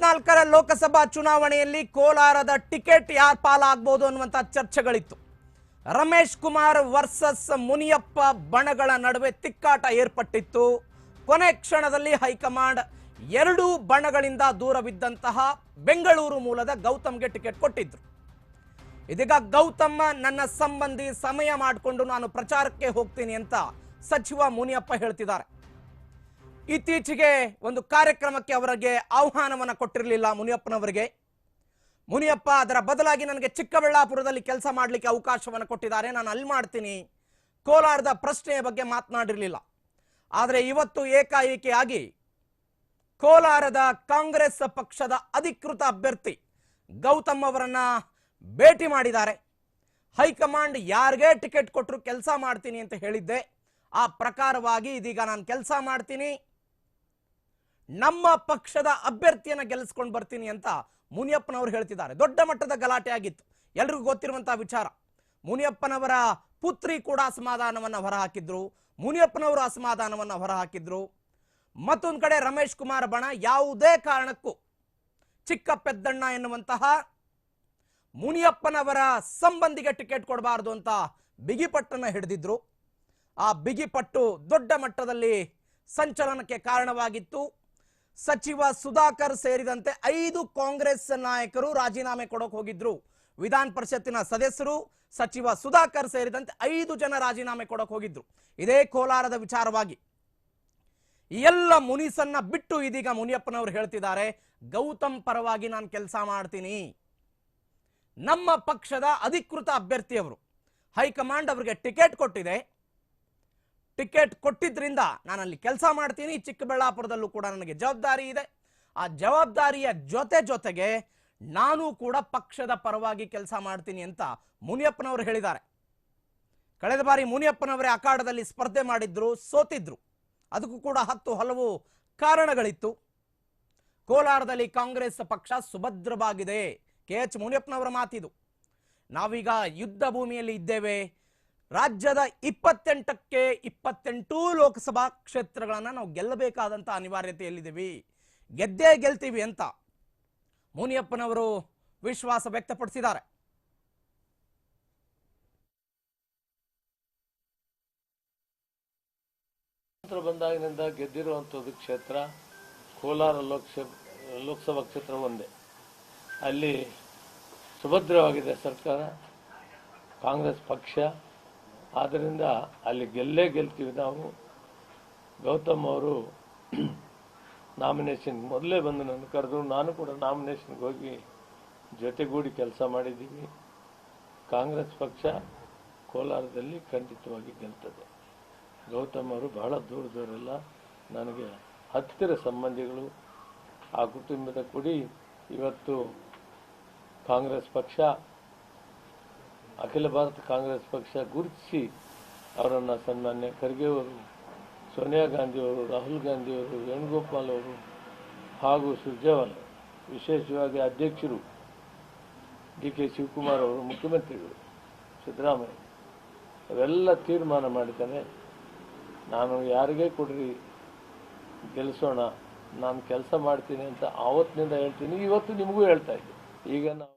ಇಪ್ಪತ್ನಾಲ್ಕರ ಲೋಕಸಭಾ ಚುನಾವಣೆಯಲ್ಲಿ ಕೋಲಾರದ ಟಿಕೆಟ್ ಯಾರ ಪಾಲಾಗ್ಬೋದು ಅನ್ನುವಂಥ ಚರ್ಚೆಗಳಿತ್ತು. ರಮೇಶ್ ಕುಮಾರ್ ವರ್ಸಸ್ ಮುನಿಯಪ್ಪ ಬಣಗಳ ನಡುವೆ ತಿಕ್ಕಾಟ ಏರ್ಪಟ್ಟಿತ್ತು. ಕೊನೆ ಕ್ಷಣದಲ್ಲಿ ಹೈಕಮಾಂಡ್ ಎರಡೂ ಬಣಗಳಿಂದ ದೂರವಿದ್ದಂತಹ ಬೆಂಗಳೂರು ಮೂಲದ ಗೌತಮ್ಗೆ ಟಿಕೆಟ್ ಕೊಟ್ಟಿದ್ರು. ಇದೀಗ ಗೌತಮ್ ನನ್ನ ಸಂಬಂಧಿ ಸಮಯ ಮಾಡಿಕೊಂಡು ನಾನು ಪ್ರಚಾರಕ್ಕೆ ಹೋಗ್ತೀನಿ ಅಂತ ಸಚಿವ ಮುನಿಯಪ್ಪ ಹೇಳ್ತಿದ್ದಾರೆ. ಇತ್ತೀಚೆಗೆ ಒಂದು ಕಾರ್ಯಕ್ರಮಕ್ಕೆ ಅವರಿಗೆ ಆಹ್ವಾನವನ್ನು ಕೊಟ್ಟಿರಲಿಲ್ಲ ಮುನಿಯಪ್ಪನವರಿಗೆ. ಮುನಿಯಪ್ಪ ಅದರ ಬದಲಾಗಿ ನನಗೆ ಚಿಕ್ಕಬಳ್ಳಾಪುರದಲ್ಲಿ ಕೆಲಸ ಮಾಡಲಿಕ್ಕೆ ಅವಕಾಶವನ್ನು ಕೊಟ್ಟಿದ್ದಾರೆ. ನಾನು ಅಲ್ಲಿ ಮಾಡ್ತೀನಿ. ಕೋಲಾರದ ಪ್ರಶ್ನೆಯ ಬಗ್ಗೆ ಮಾತನಾಡಿರಲಿಲ್ಲ. ಆದರೆ ಇವತ್ತು ಏಕಾಏಕಿಯಾಗಿ ಕೋಲಾರದ ಕಾಂಗ್ರೆಸ್ ಪಕ್ಷದ ಅಧಿಕೃತ ಅಭ್ಯರ್ಥಿ ಗೌತಮ್ ಅವರನ್ನ ಭೇಟಿ ಮಾಡಿದ್ದಾರೆ. ಹೈಕಮಾಂಡ್ ಯಾರಿಗೆ ಟಿಕೆಟ್ ಕೊಟ್ಟರು ಕೆಲಸ ಮಾಡ್ತೀನಿ ಅಂತ ಹೇಳಿದ್ದೆ. ಆ ಪ್ರಕಾರವಾಗಿ ಇದೀಗ ನಾನು ಕೆಲಸ ಮಾಡ್ತೀನಿ. ನಮ್ಮ ಪಕ್ಷದ ಅಭ್ಯರ್ಥಿಯನ್ನು ಗೆಲ್ಲಿಸ್ಕೊಂಡು ಬರ್ತೀನಿ ಅಂತ ಮುನಿಯಪ್ಪನವರು ಹೇಳ್ತಿದ್ದಾರೆ. ದೊಡ್ಡ ಮಟ್ಟದ ಗಲಾಟೆ ಆಗಿತ್ತು. ಎಲ್ರಿಗೂ ಗೊತ್ತಿರುವಂತಹ ವಿಚಾರ. ಮುನಿಯಪ್ಪನವರ ಪುತ್ರಿ ಕೂಡ ಅಸಮಾಧಾನವನ್ನು ಹೊರಹಾಕಿದ್ರು. ಮುನಿಯಪ್ಪನವರು ಅಸಮಾಧಾನವನ್ನು ಹೊರಹಾಕಿದ್ರು. ಮತ್ತೊಂದು ಕಡೆ ರಮೇಶ್ ಕುಮಾರ್ ಬಣ ಯಾವುದೇ ಕಾರಣಕ್ಕೂ ಚಿಕ್ಕ ಪೆದ್ದಣ್ಣ ಎನ್ನುವಂತಹ ಮುನಿಯಪ್ಪನವರ ಸಂಬಂಧಿಗೆ ಟಿಕೆಟ್ ಕೊಡಬಾರದು ಅಂತ ಬಿಗಿಪಟ್ಟನ್ನು ಹಿಡಿದಿದ್ರು. ಆ ಬಿಗಿಪಟ್ಟು ದೊಡ್ಡ ಮಟ್ಟದಲ್ಲಿ ಸಂಚಲನಕ್ಕೆ ಕಾರಣವಾಗಿತ್ತು. ಸಚಿವ ಸುಧಾಕರ್ ಸೇರಿದಂತೆ ಐದು ಕಾಂಗ್ರೆಸ್ ನಾಯಕರು ರಾಜೀನಾಮೆ ಕೊಡೋಕೆ ಹೋಗಿದ್ರು. ವಿಧಾನ ಪರಿಷತ್ತಿನ ಸದಸ್ಯರು ಸಚಿವ ಸುಧಾಕರ್ ಸೇರಿದಂತೆ ಐದು ಜನ ರಾಜೀನಾಮೆ ಕೊಡೋಕೆ ಹೋಗಿದ್ರು. ಇದೇ ಕೋಲಾರದ ವಿಚಾರವಾಗಿ. ಎಲ್ಲ ಮುನಿಸನ್ನ ಬಿಟ್ಟು ಇದೀಗ ಮುನಿಯಪ್ಪನವರು ಹೇಳ್ತಿದ್ದಾರೆ, ಗೌತಮ್ ಪರವಾಗಿ ನಾನು ಕೆಲಸ ಮಾಡ್ತೀನಿ. ನಮ್ಮ ಪಕ್ಷದ ಅಧಿಕೃತ ಅಭ್ಯರ್ಥಿಯವರು. ಹೈಕಮಾಂಡ್ ಅವರಿಗೆ ಟಿಕೆಟ್ ಕೊಟ್ಟಿದೆ. ಟಿಕೆಟ್ ಕೊಟ್ಟಿದ್ದರಿಂದ ನಾನು ಅಲ್ಲಿ ಕೆಲಸ ಮಾಡ್ತೀನಿ. ಚಿಕ್ಕಬಳ್ಳಾಪುರದಲ್ಲೂ ಕೂಡ ನನಗೆ ಜವಾಬ್ದಾರಿ ಇದೆ. ಆ ಜವಾಬ್ದಾರಿಯ ಜೊತೆ ಜೊತೆಗೆ ನಾನು ಕೂಡ ಪಕ್ಷದ ಪರವಾಗಿ ಕೆಲಸ ಮಾಡ್ತೀನಿ ಅಂತ ಮುನಿಯಪ್ಪನವರು ಹೇಳಿದ್ದಾರೆ. ಕಳೆದ ಬಾರಿ ಮುನಿಯಪ್ಪನವರೇ ಅಖಾಡದಲ್ಲಿ ಸ್ಪರ್ಧೆ ಮಾಡಿದ್ರು, ಸೋತಿದ್ರು. ಅದಕ್ಕೂ ಕೂಡ ಹತ್ತು ಹಲವು ಕಾರಣಗಳಿತ್ತು. ಕೋಲಾರದಲ್ಲಿ ಕಾಂಗ್ರೆಸ್ ಪಕ್ಷ ಸುಭದ್ರವಾಗಿದೆ. ಕೆ ಎಚ್ ಮುನಿಯಪ್ಪನವರ ಮಾತಿದು. ನಾವೀಗ ಯುದ್ಧ ಭೂಮಿಯಲ್ಲಿ ಇದ್ದೇವೆ. ರಾಜ್ಯದ ಇಪ್ಪತ್ತೆಂಟಕ್ಕೆ ಇಪ್ಪತ್ತೆಂಟು ಲೋಕಸಭಾ ಕ್ಷೇತ್ರಗಳನ್ನು ನಾವು ಗೆಲ್ಲಬೇಕಾದಂಥ ಅನಿವಾರ್ಯತೆಯಲ್ಲಿದ್ದೀವಿ. ಗೆದ್ದೇ ಗೆಲ್ತೀವಿ ಅಂತ ಮುನಿಯಪ್ಪನವರು ವಿಶ್ವಾಸ ವ್ಯಕ್ತಪಡಿಸಿದ್ದಾರೆ. ಬಂದಾಗಿನಿಂದ ಗೆದ್ದಿರುವಂಥದ್ದು ಕ್ಷೇತ್ರ ಕೋಲಾರ ಲೋಕಸಭಾ ಲೋಕಸಭಾ ಕ್ಷೇತ್ರ ಒಂದೇ. ಅಲ್ಲಿ ಸುಭದ್ರವಾಗಿದೆ ಸರ್ಕಾರ, ಕಾಂಗ್ರೆಸ್ ಪಕ್ಷ ಆದ್ದರಿಂದ ಅಲ್ಲಿ ಗೆಲ್ಲೇ ಗೆಲ್ತೀವಿ ನಾವು. ಗೌತಮ್ ಅವರು ನಾಮಿನೇಷನ್ ಮೊದಲೇ ಬಂದು ನನ್ನ ಕರೆದು ನಾನು ಕೂಡ ನಾಮಿನೇಷನ್ಗೆ ಹೋಗಿ ಜೊತೆಗೂಡಿ ಕೆಲಸ ಮಾಡಿದ್ದೀವಿ. ಕಾಂಗ್ರೆಸ್ ಪಕ್ಷ ಕೋಲಾರದಲ್ಲಿ ಖಂಡಿತವಾಗಿ ಗೆಲ್ತದೆ. ಗೌತಮ್ ಅವರು ಬಹಳ ದೂರದವರೆಲ್ಲ ನನಗೆ ಹತ್ತಿರ ಸಂಬಂಧಿಗಳು. ಆ ಕುಟುಂಬದ ಕೂಡಿ ಇವತ್ತು ಕಾಂಗ್ರೆಸ್ ಪಕ್ಷ ಅಖಿಲ ಭಾರತ ಕಾಂಗ್ರೆಸ್ ಪಕ್ಷ ಗುರುತಿಸಿ ಅವರನ್ನು ಸನ್ಮಾನ್ಯ ಖರ್ಗೆ ಅವರು ಸೋನಿಯಾ ಗಾಂಧಿಯವರು, ರಾಹುಲ್ ಗಾಂಧಿಯವರು, ವೇಣುಗೋಪಾಲ್ ಅವರು ಹಾಗೂ ಸುರ್ಜೇವಾಲ್, ವಿಶೇಷವಾಗಿ ಅಧ್ಯಕ್ಷರು ಡಿ ಕೆ ಶಿವಕುಮಾರ್ ಅವರು, ಮುಖ್ಯಮಂತ್ರಿಗಳು, ಸಿದ್ದರಾಮಯ್ಯ ಅವೆಲ್ಲ ತೀರ್ಮಾನ ಮಾಡಿದ್ದಾನೆ, ನಾನು ಯಾರಿಗೇ ಕೊಡ್ರಿ ಗೆಲ್ಲಿಸೋಣ ನಾನು ಕೆಲಸ ಮಾಡ್ತೀನಿ ಅಂತ ಆವತ್ತಿನಿಂದ ಹೇಳ್ತೀನಿ, ಇವತ್ತು ನಿಮಗೂ ಹೇಳ್ತಾ ಇದ್ದೆ. ಈಗ ನಾವು